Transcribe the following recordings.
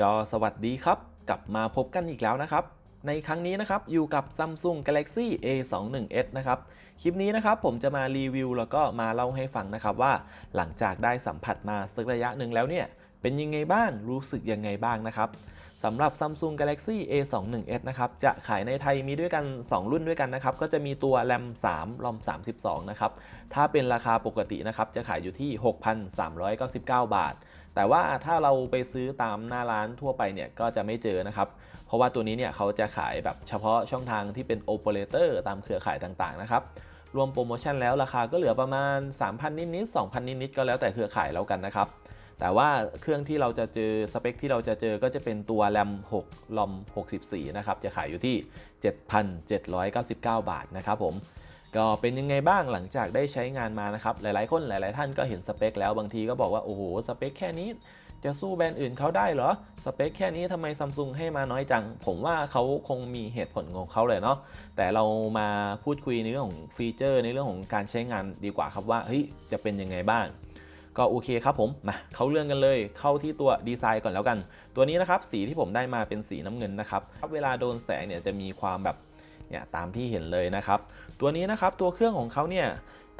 ก็สวัสดีครับ กลับมาพบกันอีกแล้วนะครับ ในครั้งนี้นะครับอยู่กับ Samsung Galaxy A21s นะครับ คลิปนี้นะครับผมจะมารีวิวแล้วก็มาเล่าให้ฟังนะครับว่า หลังจากได้สัมผัสมาสักระยะหนึ่งแล้วเนี่ยเป็นยังไงบ้างรู้สึกยังไงบ้างนะครับสำหรับ Samsung Galaxy A21s นะครับจะขายในไทยมีด้วยกัน 2 รุ่นด้วยกันนะครับก็จะมีตัว RAM 3 ROM 32 นะครับถ้าเป็นราคาปกตินะครับจะขายอยู่ที่ 6,399 บาท แต่ว่าถ้าเราไปซื้อตามหน้าร้านทั่วไปเนี่ยก็จะไม่เจอนะครับ เพราะว่าตัวนี้เนี่ยเขาจะขายแบบเฉพาะช่องทางที่เป็นโอเปอเรเตอร์ตามเครือข่ายต่างๆนะครับ รวมโปรโมชั่นแล้วราคาก็เหลือประมาณ 3,000 นิดๆ 2,000 นิดๆ ก็แล้วแต่เครือข่ายแล้วกันนะครับ แต่ว่าเครื่องที่เราจะเจอสเปคที่เราจะเจอก็จะเป็นตัว RAM 6 ROM 64 นะครับ จะขายอยู่ที่ 7,799 บาทนะครับผม ก็เป็นยังไงบ้างหลังจากได้ใช้งานมานะครับ หลายๆ คนหลาย ๆ ท่านก็เห็นสเปคแล้วบางทีก็บอกว่าโอ้โหสเปคแค่นี้จะสู้แบรนด์อื่นเขาได้เหรอ สเปคแค่นี้ทำไมซัมซุงให้มาน้อยจัง ผมว่าเขาคงมีเหตุผลของเขาเลยเนาะ แต่เรามาพูดคุยในเรื่องของฟีเจอร์ ในเรื่องของการใช้งานดีกว่าครับว่าเฮ้ยจะเป็นยังไงบ้าง ก็โอเคครับผม มาเข้าเรื่องกันเลย เข้าที่ตัวดีไซน์ก่อนแล้วกัน ตัวนี้นะครับสีที่ผมได้มาเป็นสีน้ำเงินนะครับ เวลาโดนแสงเนี่ยจะมีความแบบเนี่ยตามที่เห็นเลยนะครับ ตัวนี้นะครับตัวเครื่องของเขาเนี่ย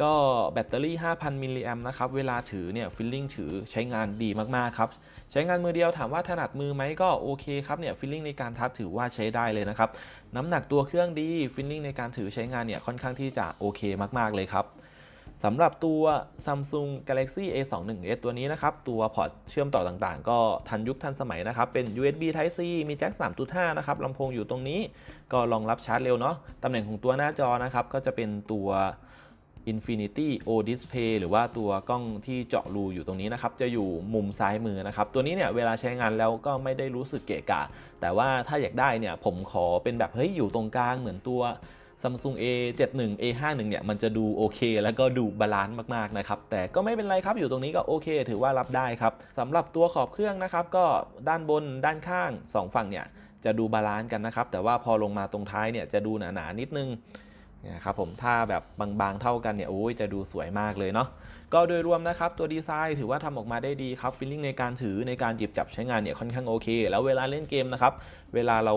ก็แบตเตอรี่ 5,000 มิลลิแอมนะครับ เวลาถือเนี่ยฟิลลิ่งถือใช้งานดีมาก ๆ ครับ ใช้งานมือเดียวถามว่าถนัดมือไหมก็โอเคครับเนี่ยฟิลลิ่งในการทับถือว่าใช้ได้เลยนะครับ น้ำหนักตัวเครื่องดีฟิลลิ่งในการถือใช้งานเนี่ยค่อนข้างที่จะโอเคมาก ๆ เลยครับ สำหรับตัว Samsung Galaxy A21s ตัวนี้นะครับ ตัวพอร์ตเชื่อมต่อต่างๆ ก็ทันยุคทันสมัยนะครับ เป็น USB Type C มีแจ็ค 3.5 นะครับลำโพงอยู่ตรงนี้ ก็รองรับชาร์จเร็วเนาะตำแหน่งของตัวหน้าจอนะครับ ก็จะเป็นตัว Infinity O Display หรือว่าตัวกล้องที่เจาะรูอยู่ตรงนี้นะครับ จะอยู่มุมซ้ายมือนะครับ ตัวนี้เนี่ยเวลาใช้งานแล้วก็ไม่ได้รู้สึกเกะกะ แต่ว่าถ้าอยากได้เนี่ยผมขอเป็นแบบเฮ้ยอยู่ตรงกลางเหมือนตัว Samsung A71 A51 เนี่ยมันจะดูโอเค แล้วก็ดูบาลานซ์มากๆนะครับแต่ก็ไม่เป็นไรครับอยู่ตรงนี้ก็โอเค ถือว่ารับได้ครับสำหรับตัวขอบเครื่องนะครับก็ด้านบนด้านข้าง 2 ฝั่งเนี่ยจะดูบาลานซ์กันนะครับแต่ว่าพอลงมาตรงท้ายเนี่ยจะดูหนาๆนิดนึงนะครับผมถ้าแบบบางๆเท่ากันเนี่ยโอ้ยจะดูสวยมากเลยเนาะก็โดยรวมนะครับตัวดีไซน์ถือว่าทำออกมาได้ดีครับฟีลลิ่งในการถือในการหยิบจับใช้งานเนี่ยค่อนข้างโอเค แล้วเวลาเล่นเกมนะครับเวลาเรา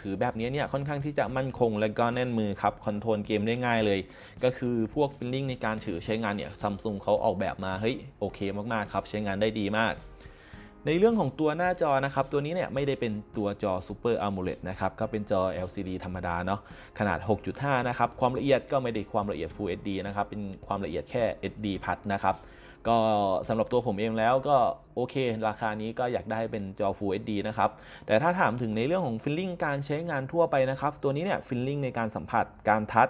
ถือแบบนี้เนี่ยค่อนข้างที่จะมั่นคงและก็แน่นมือครับคอนโทรลเกมได้ง่ายเลย ก็คือพวกฟีลลิ่งในการถือใช้งานเนี่ยซัมซุงเขาออกแบบมาเฮ้ยโอเคมากๆครับใช้งานได้ดีมาก ในเรื่องของตัวหน้าจอนะครับ ตัวนี้เนี่ยไม่ได้เป็นตัวจอ Super AMOLED นะครับก็เป็นจอ LCD ธรรมดาเนาะขนาด 6.5 นะครับความละเอียดก็ไม่ได้ความละเอียด Full HD นะครับเป็นความละเอียดแค่ SD พัดนะครับ ก็สำหรับตัวผมเองแล้วก็โอเค ราคานี้ก็อยากได้เป็นจอ Full HD นะครับ แต่ถ้าถามถึงในเรื่องของฟิลลิ่งการใช้งานทั่วไปนะครับ ตัวนี้เนี่ยฟิลลิ่งในการสัมผัสการทัช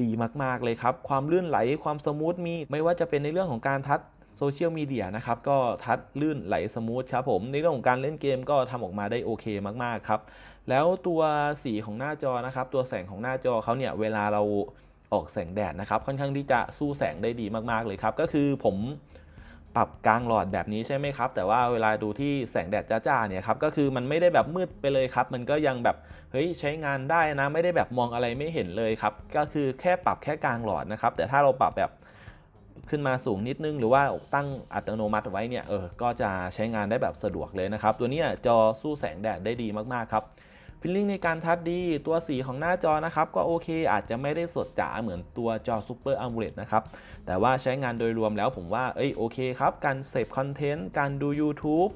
ดีมาก ๆ เลยครับ ความลื่นไหลความสมูทมี ไม่ว่าจะเป็นในเรื่องของการทัชโซเชียลมีเดียนะครับ ก็ทัชลื่นไหลสมูทครับผม ในเรื่องของการเล่นเกมก็ทำออกมาได้โอเคมาก ๆ ครับ แล้วตัวสีของหน้าจอนะครับ ตัวแสงของหน้าจอเขาเนี่ยเวลาเรา ออกแสงแดดนะครับ ค่อนข้างที่จะสู้แสงได้ดีมากๆเลยครับ ก็คือผมปรับกลางหลอดแบบนี้ใช่ไหมครับ แต่ว่าเวลาดูที่แสงแดดจ้าๆเนี่ยครับก็คือมันไม่ได้แบบมืดไปเลยครับ มันก็ยังแบบเฮ้ยใช้งานได้นะ ไม่ได้แบบมองอะไรไม่เห็นเลยครับ ก็คือแค่ปรับแค่กลางหลอดนะครับ แต่ถ้าเราปรับแบบขึ้นมาสูงนิดนึง หรือว่าตั้งอัตโนมัติไว้เนี่ยเออก็จะใช้งานได้แบบสะดวกเลยนะครับ ตัวนี้จอสู้แสงแดดได้ดีมากๆครับ ฟิลลิ่งในการทัชดีตัวสีของหน้าจอนะครับ ก็โอเค อาจจะไม่ได้สดจ๋าเหมือนตัวจอ Super AMOLED นะครับ แต่ว่าใช้งานโดยรวมแล้วผมว่าเอ้ยโอเคครับ การเสพคอนเทนต์ การดู YouTube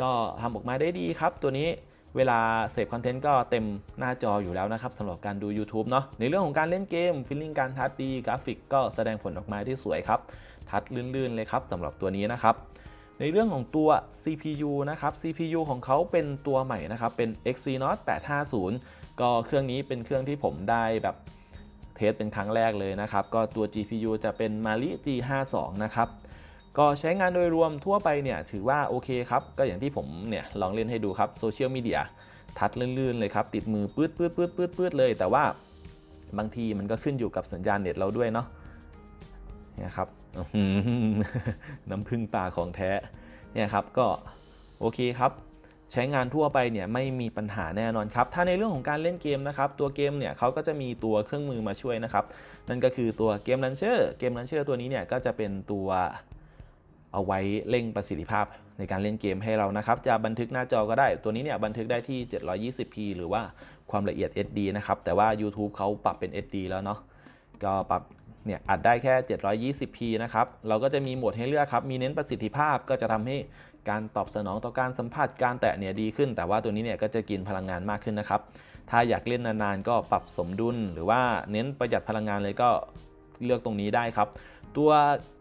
ก็ทำออกมาได้ดีครับ ตัวนี้เวลาเสพคอนเทนต์ก็เต็มหน้าจออยู่แล้วนะครับสำหรับการดู YouTube เนาะในเรื่องของการเล่นเกมฟิลลิ่งการทัชดีกราฟิกก็แสดงผลออกมาที่สวยครับ ทัชลื่นๆเลยครับสำหรับตัวนี้นะครับ ในเรื่องของตัว CPU นะครับ CPU ของเขาเป็นตัวใหม่นะครับ เป็น Exynos 850 ก็เครื่องนี้เป็นเครื่องที่ผมได้แบบเทสเป็นครั้งแรกเลยนะครับ ก็ตัว GPU จะเป็น Mali G52 นะครับ ก็ใช้งานโดยรวมทั่วไปเนี่ยถือว่าโอเคครับ ก็อย่างที่ผมเนี่ยลองเล่นให้ดูครับโซเชียลมีเดียทัดลื่นๆเลยครับ ติดมือปื๊ดปื๊ดปื๊ดปื๊ดปื๊ดเลย แต่ว่าบางทีมันก็ขึ้นอยู่กับสัญญาณเน็ตเราด้วยเนาะนี่ยครับ น้ำพึ่งป่าของแท้เนี่ยครับก็โอเคครับใช้งานทั่วไปเนี่ยไม่มีปัญหาแน่นอนครับ ถ้าในเรื่องของการเล่นเกมนะครับ ตัวเกมเนี่ยเขาก็จะมีตัวเครื่องมือมาช่วยนะครับ นั่นก็คือตัวเกมลันเชอร์เกมลันเชอร์ตัวนี้เนี่ยก็จะเป็นตัวเอาไว้เร่งประสิทธิภาพในการเล่นเกมให้เรานะครับ จะบันทึกหน้าจอก็ได้ ตัวนี้เนี่ยบันทึกได้ที่ 720p หรือว่าความละเอียด SD นะครับ แต่ว่า YouTube เขาปรับเป็น SD แล้วเนาะ ก็ปรับ เนี่ยอัดได้แค่ 720p นะครับ เราก็จะมีโหมดให้เลือกครับ มีเน้นประสิทธิภาพก็จะทำให้การตอบสนองต่อการสัมผัสการแตะเนี่ยดีขึ้น แต่ว่าตัวนี้เนี่ยก็จะกินพลังงานมากขึ้นนะครับ ถ้าอยากเล่นนานๆ ก็ปรับสมดุล หรือว่าเน้นประหยัดพลังงานเลยก็เลือกตรงนี้ได้ครับ ตัว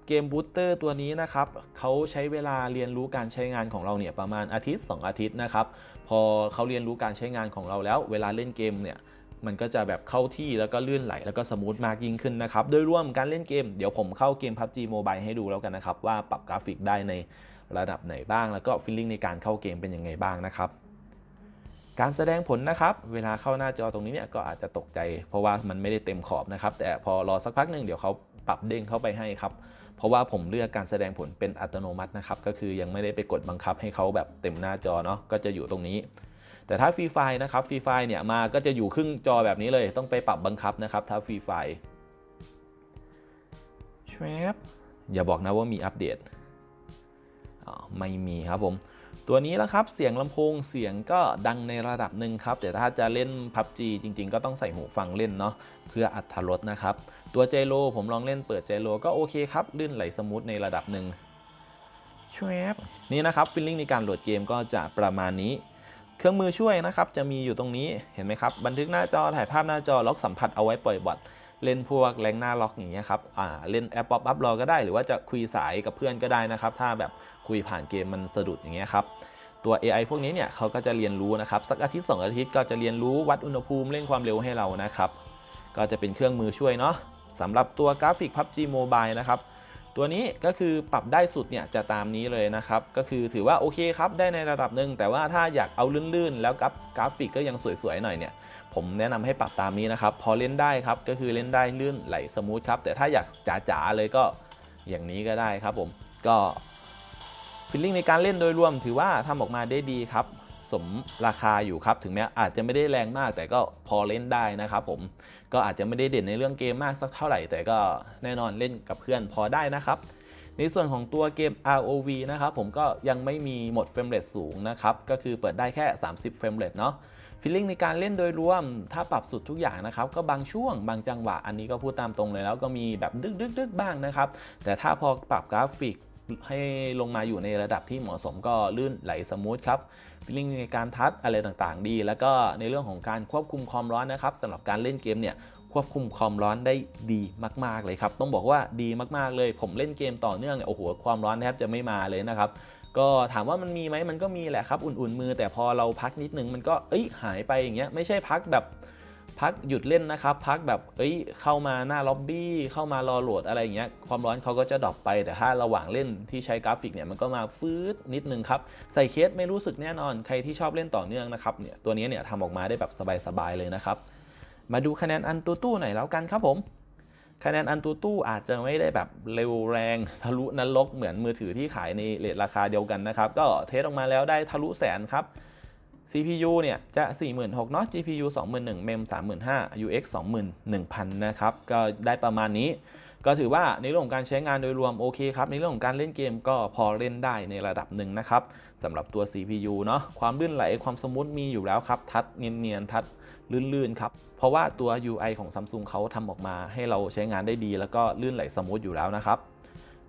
เกมบูสเตอร์ตัวนี้นะครับเขาใช้เวลาเรียนรู้การใช้งานของเราเนี่ยประมาณอาทิตย์ 2 อาทิตย์นะครับ พอเขาเรียนรู้การใช้งานของเราแล้ว เวลาเล่นเกมเนี่ย มันก็จะแบบเข้าที่แล้วก็ลื่นไหลแล้วก็สมูทมากยิ่งขึ้นนะครับ โดยรวมการเล่นเกมเดี๋ยวผมเข้าเกม PUBG Mobile ให้ดูแล้วกันนะครับ ว่าปรับกราฟิกได้ในระดับไหนบ้าง แล้วก็ฟีลลิ่งในการเข้าเกมเป็นยังไงบ้างนะครับ การแสดงผลนะครับ เวลาเข้าหน้าจอตรงนี้เนี่ยก็อาจจะตกใจ เพราะว่ามันไม่ได้เต็มขอบนะครับ แต่พอรอสักพักหนึ่งเดี๋ยวเขาปรับเด้งเข้าไปให้ครับเพราะว่าผมเลือกการแสดงผลเป็นอัตโนมัตินะครับก็คือยังไม่ได้ไปกดบังคับให้เขาแบบเต็มหน้าจอเนาะก็จะอยู่ตรงนี้ แต่ถ้าฟรีไฟนะครับฟรีไฟเนี่ยมาก็จะอยู่ครึ่งจอแบบนี้เลย ต้องไปปรับบังคับนะครับถ้าฟรีไฟชวบอย่าบอกนะว่ามีอัปเดตอ๋อไม่มีครับผม ตัวนี้แล้วครับเสียงลำโพงเสียงก็ดังในระดับหนึ่งครับ แต่ถ้าจะเล่น PUBG จริง ๆ ก็ต้องใส่หูฟังเล่นเนาะเพื่ออัตรสนะครับ ตัวเจโลผมลองเล่นเปิดเจโลก็โอเคครับ ลื่นไหลสมูทในระดับหนึ่งชวบนี่นะครับฟิลลิ่งในการโหลดเกมก็จะประมาณนี้ เครื่องมือช่วยนะครับจะมีอยู่ตรงนี้เห็นไหมครับ บันทึกหน้าจอถ่ายภาพหน้าจอล็อกสัมผัสเอาไว้ปล่อยบอทเล่นพวกแรงหน้าล็อกอย่างเงี้ยครับอ่าเล่นแอปป๊อปอัพรอก็ได้ หรือว่าจะคุยสายกับเพื่อนก็ได้นะครับ ถ้าแบบคุยผ่านเกมมันสะดุดอย่างเงี้ยครับตัว AI พวกนี้เนี่ยเขาก็จะเรียนรู้นะครับ สักอาทิตย์ 2 อาทิตย์ก็จะเรียนรู้วัดอุณหภูมิเร่งความเร็วให้เรานะครับ ก็จะเป็นเครื่องมือช่วยเนาะสำหรับตัวกราฟิก PUBG Mobile นะครับ ตัวนี้ก็คือปรับได้สุดเนี่ยจะตามนี้เลยนะครับ ก็คือถือว่าโอเคครับได้ในระดับหนึ่งแต่ว่าถ้าอยากเอาลื่นๆ แล้วกราฟกราฟิกก็ยังสวยๆหน่อยเนี่ยผมแนะนำให้ปรับตามนี้นะครับ พอเล่นได้ครับก็คือเล่นได้ลื่นไหลสมูทครับแต่ถ้าอยากจ๋าๆเลยก็อย่างนี้ก็ได้ครับผมก็ฟีลลิ่งในการเล่นโดยรวมถือว่าทำออกมาได้ดีครับ สมราคาอยู่ครับ ถึงแม้อาจจะไม่ได้แรงมาก แต่ก็พอเล่นได้นะครับผม ก็อาจจะไม่ได้เด่นในเรื่องเกมมากสักเท่าไหร่ แต่ก็แน่นอนเล่นกับเพื่อนพอได้นะครับ ในส่วนของตัวเกม ROV นะครับผมก็ยังไม่มีหมดเฟรมเรทสูงนะครับ ก็คือเปิดได้แค่ 30 เฟรมเรทเนาะฟีลลิ่งในการเล่นโดยรวม ถ้าปรับสุดทุกอย่างนะครับ ก็บางช่วงบางจังหวะ อันนี้ก็พูดตามตรงเลยแล้วก็มีแบบดึกดึกดึกบ้างนะครับ แต่ถ้าพอปรับกราฟิกให้ลงมาอยู่ในระดับที่เหมาะสมก็ลื่นไหลสมูทครับ ฟีลลิ่งในการทัชอะไรต่างๆ ดี แล้วก็ในเรื่องของการควบคุมความร้อนนะครับสำหรับการเล่นเกมเนี่ยควบคุมความร้อนได้ดีมาก ๆ เลยครับ ต้องบอกว่าดีมาก ๆ เลย ผมเล่นเกมต่อเนื่องเนี่ยโอ้โหความร้อนแทบจะไม่มาเลยนะครับ ก็ถามว่ามันมีไหมมันก็มีแหละครับ อุ่น ๆ มือ แต่พอเราพักนิดนึงมันก็เอ้ยหายไปอย่างเงี้ยไม่ใช่พักแบบ พักหยุดเล่นนะครับ พักแบบเอ้ยเข้ามาหน้าล็อบบี้เข้ามารอโหลดอะไรอย่างเงี้ยความร้อนเขาก็จะดรอปไป แต่ถ้าระหว่างเล่นที่ใช้กราฟิกเนี่ยมันก็มาฟืดนิดนึงครับ ใส่เคสไม่รู้สึกแน่นอนใครที่ชอบเล่นต่อเนื่องนะครับเนี่ยตัวนี้เนี่ยทำออกมาได้แบบสบายๆเลยนะครับ มาดูคะแนนอันตูตู้หน่อยแล้วกันครับผมคะแนนอันตูตู้อาจจะไม่ได้แบบเร็วแรงทะลุนรกเหมือนมือถือที่ขายในเรทราคาเดียวกันนะครับ ก็เทสออกมาแล้วได้ทะลุแสนครับ CPU เนี่ยจะ 46,000เนาะ GPU 21,000 MEM 35,000 UX 21,000 นะครับ ก็ได้ประมาณนี้ ก็ถือว่าในเรื่องของการใช้งานโดยรวมโอเคครับ ในเรื่องของการเล่นเกมก็พอเล่นได้ในระดับหนึ่งนะครับสำหรับตัว CPU เนาะความลื่นไหลความสมูทมีอยู่แล้วครับ ทัดเนียนๆ ทัดลื่นๆ ครับ เพราะว่าตัว UI ของ Samsung เขาทำออกมาให้เราใช้งานได้ดี แล้วก็ลื่นไหลสมูทอยู่แล้วนะครับ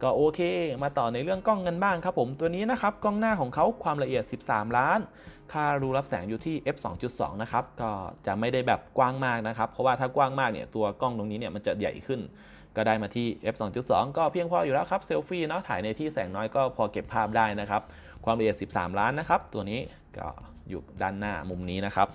ก็โอเค มาต่อในเรื่องกล้องกันบ้างครับผมตัวนี้นะครับกล้องหน้าของเขาความละเอียด 13 ล้าน ค่ารูรับแสงอยู่ที่ f 2.2 นะครับ ก็จะไม่ได้แบบกว้างมากนะครับ เพราะว่าถ้ากว้างมากเนี่ยตัวกล้องตรงนี้เนี่ยมันจะใหญ่ขึ้น ก็ได้มาที่ f 2.2 ก็เพียงพออยู่แล้วครับเซลฟี่เนาะถ่ายในที่แสงน้อยก็พอเก็บภาพได้นะครับ ความละเอียด 13 ล้านนะครับ ตัวนี้ก็อยู่ด้านหน้ามุมนี้นะครับ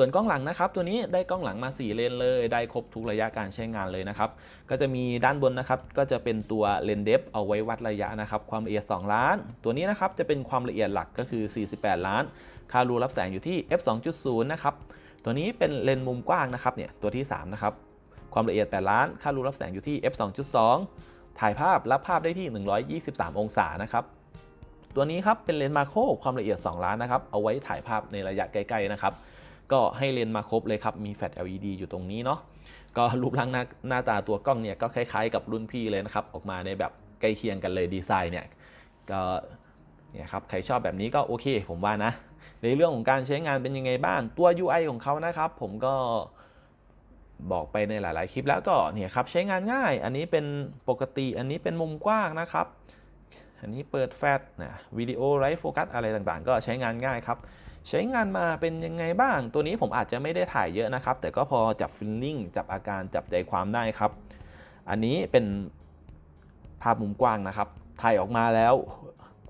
ส่วนกล้องหลังนะครับตัวนี้ได้กล้องหลังมา 4 เลนเลย ได้ครบทุกระยะการใช้งานเลยนะครับ ก็จะมีด้านบนนะครับก็จะเป็นตัวเลนเดฟเอาไว้วัดระยะนะครับความละเอียด 2 ล้าน ตัวนี้นะครับจะเป็นความละเอียดหลักก็คือ 48 ล้านค่ารูรับแสงอยู่ที่ f 2.0นะครับตัวนี้เป็นเลนมุมกว้างนะครับเนี่ยตัวที่3นะครับความละเอียด 8 ล้าน ค่ารูรับแสงอยู่ที่ f 2.2ถ่ายภาพรับภาพได้ที่ 123 องศานะครับตัวนี้ครับเป็นเลนส์มาโครความละเอียด 2 ล้านนะครับเอาไว้ถ่ายภาพในระยะใกล้ๆนะครับ ก็ให้เลนส์มาครบเลยครับ มีแฟลช LED อยู่ตรงนี้เนาะก็รูปร่างหน้าหน้าตาตัวกล้องเนี่ยก็คล้ายๆกับรุ่นพี่เลยนะครับ ออกมาในแบบใกล้เคียงกันเลยดีไซน์เนี่ยก็เนี่ยครับใครชอบแบบนี้ก็โอเค ผมว่านะ ในเรื่องของการใช้งานเป็นยังไงบ้างตัว UI ของเขานะครับ ผมก็บอกไปในหลาย ๆ คลิปแล้วก็เนี่ยครับใช้งานง่าย อันนี้เป็นปกติอันนี้เป็นมุมกว้างนะครับ อันนี้เปิดแฟลชนะวิดีโอไลฟ์โฟกัสอะไรต่างๆ ก็ใช้งานง่ายครับ ใช้งานมาเป็นยังไงบ้าง ตัวนี้ผมอาจจะไม่ได้ถ่ายเยอะนะครับ แต่ก็พอจับฟิลลิ่งจับอาการจับใจความได้ครับ อันนี้เป็นภาพมุมกว้างนะครับถ่ายออกมาแล้ว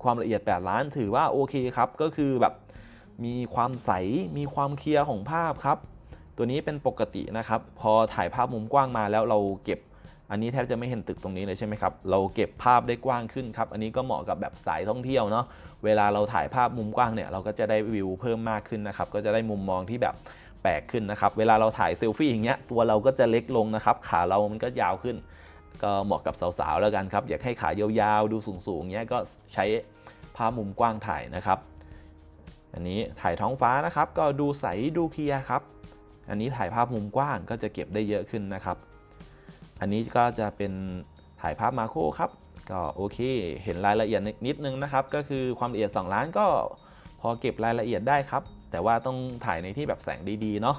ความละเอียด 8 ล้านถือว่าโอเคครับ ก็คือแบบมีความใสมีความเคลียร์ของภาพครับ ตัวนี้เป็นปกตินะครับ พอถ่ายภาพมุมกว้างมาแล้วเราเก็บ อันนี้แทบจะไม่เห็นตึกตรงนี้เลยใช่ไหมครับ เราเก็บภาพได้กว้างขึ้นครับ อันนี้ก็เหมาะกับแบบสายท่องเที่ยวเนาะ เวลาเราถ่ายภาพมุมกว้างเนี่ยเราก็จะได้วิวเพิ่มมากขึ้นนะครับ ก็จะได้มุมมองที่แบบแปลกขึ้นนะครับ เวลาเราถ่ายเซลฟี่อย่างเงี้ย ตัวเราก็จะเล็กลงนะครับ ขาเรามันก็ยาวขึ้น ก็เหมาะกับสาวๆแล้วกันครับ อยากให้ขายาวๆ ดูสูงๆเงี้ย ก็ใช้ภาพมุมกว้างถ่ายนะครับ อันนี้ถ่ายท้องฟ้านะครับ ก็ดูใสดูเคลียร์ครับ อันนี้ถ่ายภาพมุมกว้างก็จะเก็บได้เยอะขึ้นนะครับ อันนี้ก็จะเป็นถ่ายภาพมาโครครับ ก็โอเค เห็นรายละเอียดนิดนึงนะครับ ก็คือความละเอียด 2 ล้านก็พอเก็บรายละเอียดได้ครับ แต่ว่าต้องถ่ายในที่แบบแสงดีๆเนาะ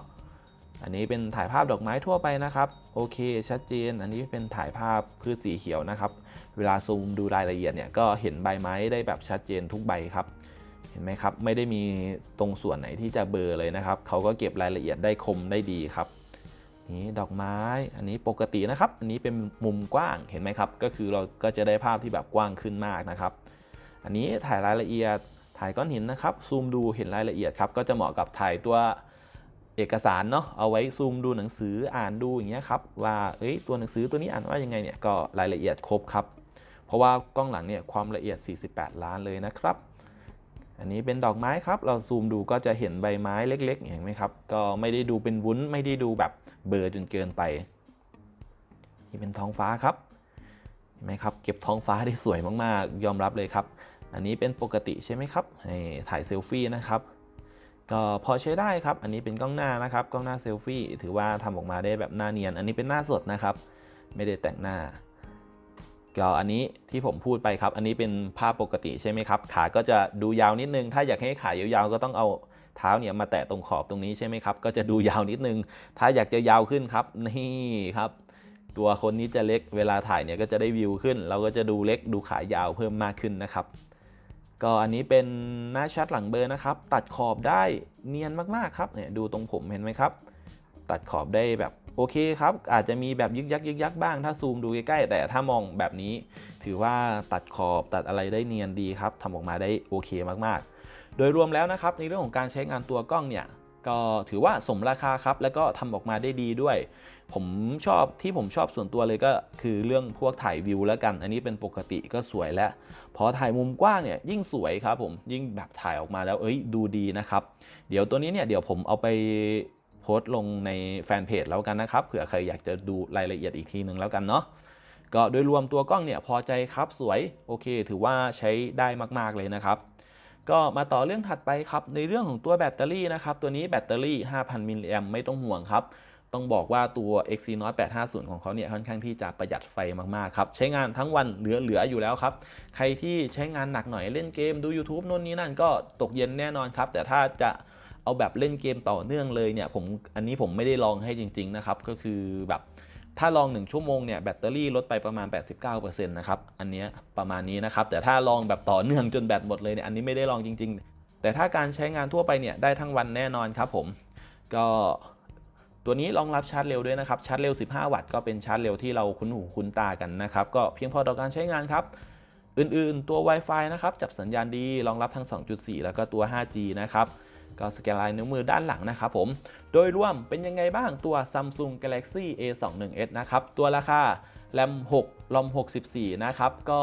อันนี้เป็นถ่ายภาพดอกไม้ทั่วไปนะครับ โอเค ชัดเจน อันนี้เป็นถ่ายภาพพืชสีเขียวนะครับ เวลาซูมดูรายละเอียดเนี่ยก็เห็นใบไม้ได้แบบชัดเจนทุกใบครับ เห็นไหมครับ ไม่ได้มีตรงส่วนไหนที่จะเบลอเลยนะครับ เขาก็เก็บรายละเอียดได้คมได้ดีครับ นี่ดอกไม้อันนี้ปกตินะครับ อันนี้เป็นมุมกว้างเห็นไหมครับ ก็คือเราก็จะได้ภาพที่แบบกว้างขึ้นมากนะครับ อันนี้ถ่ายรายละเอียดถ่ายก้อนหินนะครับ ซูมดูเห็นรายละเอียดครับ ก็จะเหมาะกับถ่ายตัวเอกสารเนาะเอาไว้ซูมดูหนังสืออ่านดูอย่างเงี้ยครับว่าเอ้ยตัวหนังสือตัวนี้อ่านว่ายังไงเนี่ยก็รายละเอียดครบครับ เพราะว่ากล้องหลังเนี่ยความละเอียด 48 ล้านเลยนะครับ อันนี้เป็นดอกไม้ครับ เราซูมดูก็จะเห็นใบไม้เล็ก ๆ เห็นไหมครับ ก็ไม่ได้ดูเป็นวุ้นไม่ได้ดูแบบเบลอจนเกินไป นี่เป็นท้องฟ้าครับเห็นไหมครับ เก็บท้องฟ้าได้สวยมากๆ ยอมรับเลยครับ อันนี้เป็นปกติใช่ไหมครับให้ถ่ายเซลฟี่นะครับก็พอใช้ได้ครับ อันนี้เป็นกล้องหน้านะครับ กล้องหน้าเซลฟี่ ถือว่าทำออกมาได้แบบหน้าเนียน อันนี้เป็นหน้าสดนะครับ ไม่ได้แต่งหน้า ก็อันนี้ที่ผมพูดไปครับ อันนี้เป็นภาพปกติใช่ไหมครับ ขาก็จะดูยาวนิดนึง ถ้าอยากให้ขายาวๆก็ต้องเอาเท้าเนี่ยมาแตะตรงขอบตรงนี้ใช่ไหมครับ ก็จะดูยาวนิดนึง ถ้าอยากจะยาวขึ้นครับ นี่ครับ ตัวคนนี้จะเล็ก เวลาถ่ายเนี่ยก็จะได้วิวขึ้น เราก็จะดูเล็ก ดูขายาวเพิ่มมากขึ้นนะครับ ก็อันนี้เป็นหน้าชัดหลังเบอร์นะครับ ตัดขอบได้เนียนมากๆครับ เนี่ยดูตรงผมเห็นไหมครับ ตัดขอบได้แบบ โอเคครับ อาจจะมีแบบยึกยักยึกยักบ้างถ้าซูมดูใกล้ๆแต่ถ้ามองแบบนี้ ถือว่าตัดขอบตัดอะไรได้เนียนดีครับทำออกมาได้โอเคมากๆ โดยรวมแล้วนะครับในเรื่องของการใช้งานตัวกล้องเนี่ยก็ถือว่าสมราคาครับ แล้วก็ทำออกมาได้ดีด้วย ผมชอบที่ผมชอบส่วนตัวเลยก็คือเรื่องพวกถ่ายวิวแล้วกัน อันนี้เป็นปกติก็สวยแล้วพอถ่ายมุมกว้างเนี่ยยิ่งสวยครับผมยิ่งแบบถ่ายออกมาแล้วเอ้ยดูดีนะครับ เดี๋ยวตัวนี้เนี่ยเดี๋ยวผมเอาไป โพสต์ลงในแฟนเพจแล้วกันนะครับเผื่อใครอยากจะดูรายละเอียดอีกทีหนึ่งแล้วกันเนาะก็โดยรวมตัวกล้องเนี่ยพอใจครับสวยโอเค ถือว่าใช้ได้มากๆเลยนะครับ ก็มาต่อเรื่องถัดไปครับ ในเรื่องของตัวแบตเตอรี่นะครับ ตัวนี้แบตเตอรี่ 5,000 มิลลิแอมไม่ต้องห่วงครับ ต้องบอกว่าตัว Exynos 850 ของเขาเนี่ยค่อนข้างที่จะประหยัดไฟมากๆครับ ใช้งานทั้งวันเหลือๆอยู่แล้วครับ ใครที่ใช้งานหนักหน่อยเล่นเกมดู YouTube นู่นนี่นั่นก็ตกเย็นแน่นอนครับ แต่ถ้าจะ เอาแบบเล่นเกมต่อเนื่องเลยเนี่ยผมอันนี้ผมไม่ได้ลองให้จริง ๆ นะครับ ก็คือแบบถ้าลอง 1 ชั่วโมงเนี่ยแบตเตอรี่ลดไปประมาณ 89%นะครับอันเนี้ยประมาณนี้นะครับ แต่ถ้าลองแบบต่อเนื่องจนแบตหมดเลยเนี่ยอันนี้ไม่ได้ลองจริง ๆ แต่ถ้าการใช้งานทั่วไปเนี่ยได้ทั้งวันแน่นอนครับผมก็ตัวนี้รองรับชาร์จเร็วด้วยนะครับชาร์จเร็ว 15 วัตต์ก็เป็นชาร์จเร็วที่เราคุ้นหูคุ้นตากันนะครับก็เพียงพอต่อการใช้งานครับอื่นๆ ตัว Wi-Fi นะครับจับสัญญาณดีรองรับทั้ง 2.4 แล้วก็ตัว 5G นะครับ ก็สแกนลายนิ้วมือด้านหลังนะครับผม โดยรวมเป็นยังไงบ้างตัว Samsung Galaxy A21s นะครับ ตัวราคาแรม6รอม64 นะครับ ก็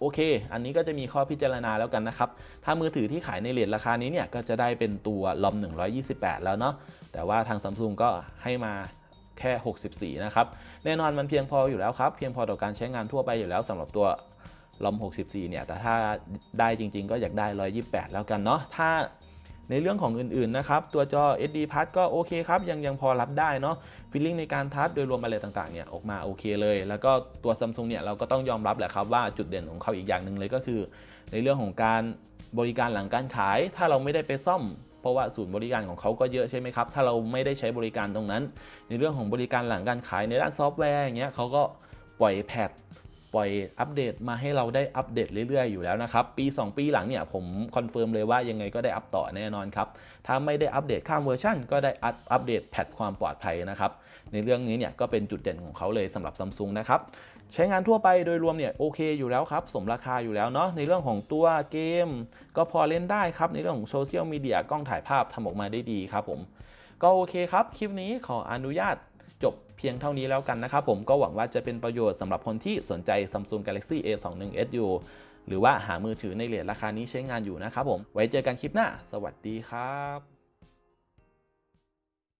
โอเค อันนี้ก็จะมีข้อพิจารณาแล้วกันนะครับ ถ้ามือถือที่ขายในเลทราคานี้เนี่ย ก็จะได้เป็นตัวรอม128 แล้วเนาะ แต่ว่าทาง Samsung ก็ให้มาแค่ 64 นะครับ แน่นอนมันเพียงพออยู่แล้วครับ เพียงพอต่อการใช้งานทั่วไปอยู่แล้วสำหรับตัวรอม64 เนี่ย แต่ถ้าได้จริง ๆ ก็อยากได้ 128 แล้วกันเนาะ ถ้า ในเรื่องของอื่นๆนะครับ ตัวจอ SD Plus ก็โอเคครับ ยังยังพอรับได้เนาะฟีลลิ่งในการทัชโดยรวมอะไรต่างๆเนี่ยออกมาโอเคเลย แล้วก็ตัวซัมซุงเนี่ยเราก็ต้องยอมรับแหละครับว่าจุดเด่นของเขาอีกอย่างหนึ่งเลยก็คือ ในเรื่องของการบริการหลังการขาย ถ้าเราไม่ได้ไปซ่อมเพราะว่าศูนย์บริการของเขาก็เยอะใช่ไหมครับ ถ้าเราไม่ได้ใช้บริการตรงนั้น ในเรื่องของบริการหลังการขายในด้านซอฟต์แวร์อย่างเงี้ยเขาก็ปล่อยแพท ปล่อยอัปเดตมาให้เราได้อัปเดตเรื่อยๆอยู่แล้วนะครับ ปี 2 ปีหลังเนี่ยผมคอนเฟิร์มเลยว่ายังไงก็ได้อัปต่อแน่นอนครับ ถ้าไม่ได้อัปเดตข้ามเวอร์ชันก็ได้อัปอัปเดตแพทความปลอดภัยนะครับ ในเรื่องนี้เนี่ยก็เป็นจุดเด่นของเขาเลยสำหรับซัมซุงนะครับใช้งานทั่วไปโดยรวมเนี่ยโอเคอยู่แล้วครับ สมราคาอยู่แล้วเนาะในเรื่องของตัวเกม ก็พอเล่นได้ครับ ในเรื่องของโซเชียลมีเดียกล้องถ่ายภาพทำออกมาได้ดีครับผม ก็โอเคครับ คลิปนี้ขออนุญาต เพียงเท่านี้แล้วกันนะครับผมก็หวังว่าจะเป็นประโยชน์สำหรับคนที่สนใจ Samsung Galaxy A21s อยู่หรือว่าหามือถือในเรทราคานี้ใช้งานอยู่นะครับผม ไว้เจอกันคลิปหน้า สวัสดีครับ